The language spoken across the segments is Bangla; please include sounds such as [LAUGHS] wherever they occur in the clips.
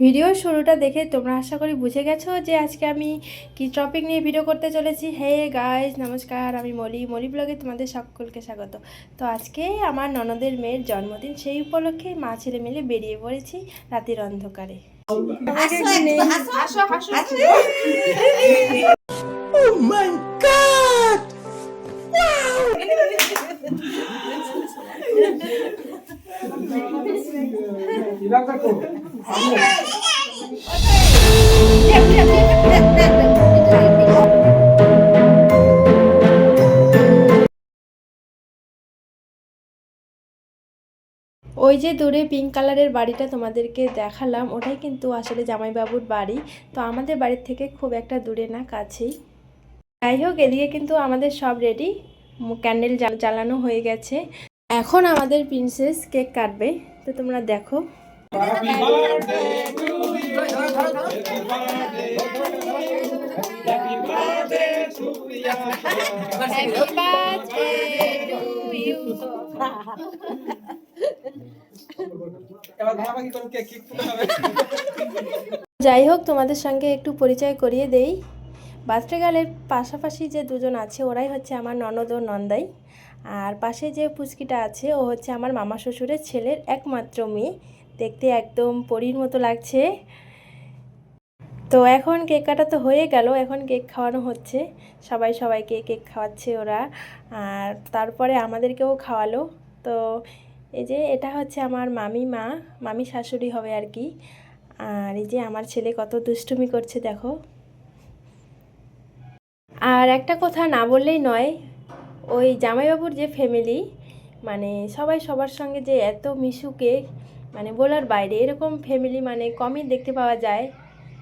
ভিডিওর শুরুটা দেখে তোমরা আশা করি বুঝে গেছো যে আজকে আমি কি টপিক নিয়ে ভিডিও করতে চলেছি। হে গাইজ নমস্কার আমি মলি। মলি ব্লগে তোমাদের সকলকে স্বাগত। তো আজকে আমার ননদের মেয়ের জন্মদিন সেই উপলক্ষে মা ছেলে মিলে বেরিয়ে পড়েছি রাতের অন্ধকারে। [LAUGHS] ওই যে দূরে পিঙ্ক কালারের বাড়িটা তোমাদেরকে দেখালাম, ওটাই কিন্তু আসলে জামাইবাবুর বাড়ি। তো আমাদের বাড়ির থেকে খুব একটা দূরে না, কাছেই। যাই হোক, এদিকে কিন্তু আমাদের সব রেডি ক্যান্ডেল জ্বালানো হয়ে গেছে। এখন আমাদের প্রিন্সেস কেক কাটবে। তো তোমরা দেখো। যাই হোক, তোমাদের সঙ্গে একটু পরিচয় করিয়ে দেই। বার্থডে গার্লের পাশাপাশি যে দুজন আছে, ওরাই হচ্ছে আমার ননদ ও নন্দাই। আর পাশে যে পুচকিটা আছে, ও হচ্ছে আমার মামা শ্বশুরের ছেলের একমাত্র মেয়ে। দেখতে একদম পরীর মতো লাগছে। তো এখন কেক কাটা তো হয়ে গেল, এখন কেক খাওয়ানো হচ্ছে। সবাই সবাইকে কেক খাওয়াচ্ছে ওরা। আর তারপরে আমাদেরকেও খাওয়ালো। তো এই যে এটা হচ্ছে আমার মামি মা, মামি শাশুড়ি হবে আর কি। আর এই যে আমার ছেলে কত দুষ্টুমি করছে, দেখো। আর একটা কথা না বললেই নয়, ওই জামাইবাবুর যে ফ্যামিলি মানে সবাই সবার সঙ্গে যে এত মিশুকে মানে বলার বাইরে, এরকম ফ্যামিলি মানে কমই দেখতে পাওয়া যায়।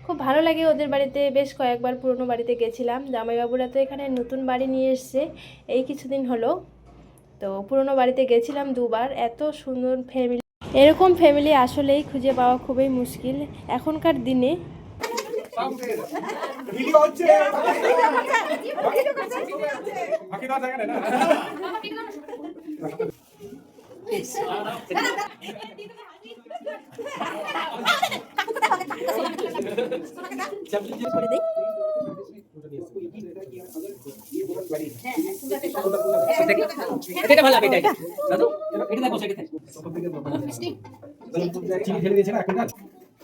খুব ভালো লাগে ওদের বাড়িতে, বেশ কয়েকবার পুরনো বাড়িতে গেছিলাম। জামাইবাবুরা তো এখানে নতুন বাড়ি নিয়ে এসছে, এই কিছুদিন হলো। তো পুরনো বাড়িতে গেছিলাম দুবার, এত সুন্দর ফ্যামিলি এরকম ফ্যামিলি আসলেই খুঁজে পাওয়া খুবই মুশকিল। এখনকার দিনে ভিডিও হচ্ছে বাকি দাও জায়গা না ভালো হবে এটা এটা। দাদু এটা দেখো সেটা।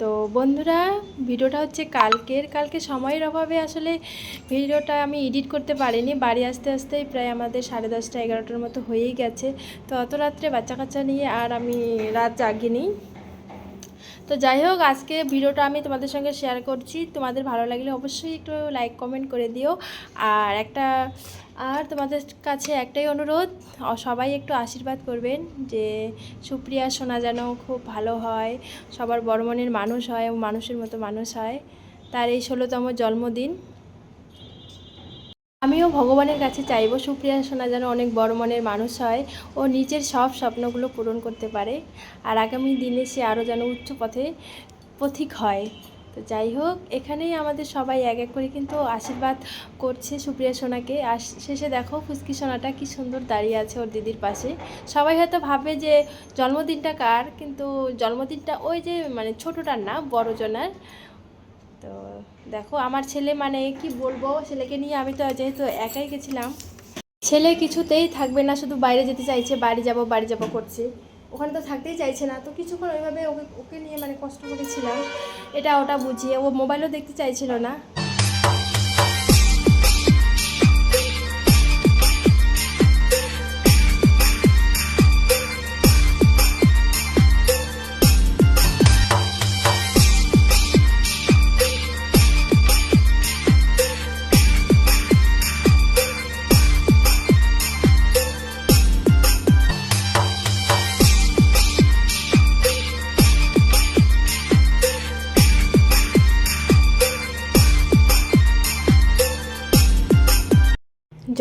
তো বন্ধুরা, ভিডিওটা হচ্ছে কালকের। কালকে সময়ের অভাবে আসলে ভিডিওটা আমি এডিট করতে পারিনি। বাড়ি আসতে আসতেই প্রায় আমাদের সাড়ে দশটা এগারোটার মতো হয়েই গেছে। তো অত রাত্রে বাচ্চা কাচ্চা নিয়ে আর আমি রাত জাগিনি। তো যাই হোক, আজকে ভিডিওটা আমি তোমাদের সঙ্গে শেয়ার করছি। তোমাদের ভালো লাগলে অবশ্যই একটু লাইক কমেন্ট করে দিও। আর একটা, আর তোমাদের কাছে একটাই অনুরোধ সবাই একটু আশীর্বাদ করবেন যে সুপ্রিয়া, সোনা যেন খুব ভালো হয়, সবার বড় মনের মানুষ হয় মানুষের মতো মানুষ হয়। তার এই ষোলোতম জন্মদিন। আমিও ভগবানের কাছে চাইব, সুপ্রিয়া সোনা যেন অনেক বড় মনের মানুষ হয় ও নিজের সব স্বপ্নগুলো পূরণ করতে পারে। আর আগামী দিনে সে আরও যেন উচ্চ পথে পথিক হয়। তো যাই হোক, এখানেই আমাদের সবাই এক এক করে কিন্তু আশীর্বাদ করছে সুপ্রিয়া সোনাকে। আর শেষে দেখো ফুচকি সোনাটা কি সুন্দর দাঁড়িয়ে আছে ওর দিদির পাশে। সবাই হয়তো ভাবে যে জন্মদিনটা কার, কিন্তু জন্মদিনটা ওই যে মানে ছোটোটার না, বড়জনার। তো দেখো, আমার ছেলে মানে কি বলব, ছেলেকে নিয়ে আমি তো যেহেতু একাই গেছিলাম, ছেলে কিছুতেই থাকবে না, শুধু বাইরে যেতে চাইছে, বাড়ি যাব বাড়ি যাব করছে। ওখানে তো থাকতেই চাইছে না, তো কিছুক্ষণ ওইভাবে ওকে ওকে নিয়ে মানে কষ্ট করেছিলাম। এটা ওটা বুঝিয়ে, ও মোবাইলও দেখতে চাইছিল না।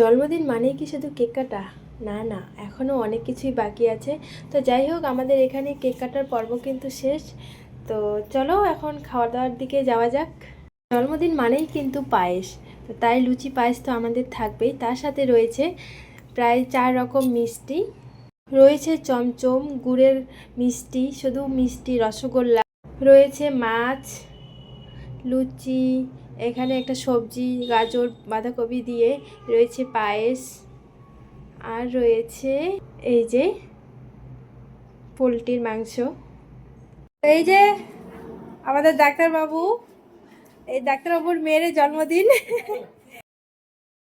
জন্মদিন মানেই কি শুধু কেক কাটা? না না, এখনও অনেক কিছুই বাকি আছে। তো যাই হোক, আমাদের এখানে কেক কাটার পর্ব কিন্তু শেষ। তো চলো এখন খাওয়া দাওয়ার দিকে যাওয়া যাক। জন্মদিন মানেই কিন্তু পায়েস। তো তাই লুচি পায়েস তো আমাদের থাকবেই। তার সাথে রয়েছে প্রায় চার রকম মিষ্টি। রয়েছে চমচম, গুড়ের মিষ্টি, শুধু মিষ্টি রসগোল্লা। রয়েছে মাছ, লুচি এখানে একটা সবজি, গাজর, বাঁধাকপি দিয়ে রয়েছে পায়েস আর রয়েছে এই যে পোলট্রির মাংস। এই যে আমাদের ডাক্তারবাবু, এই ডাক্তারবাবুর মেয়ের জন্মদিন।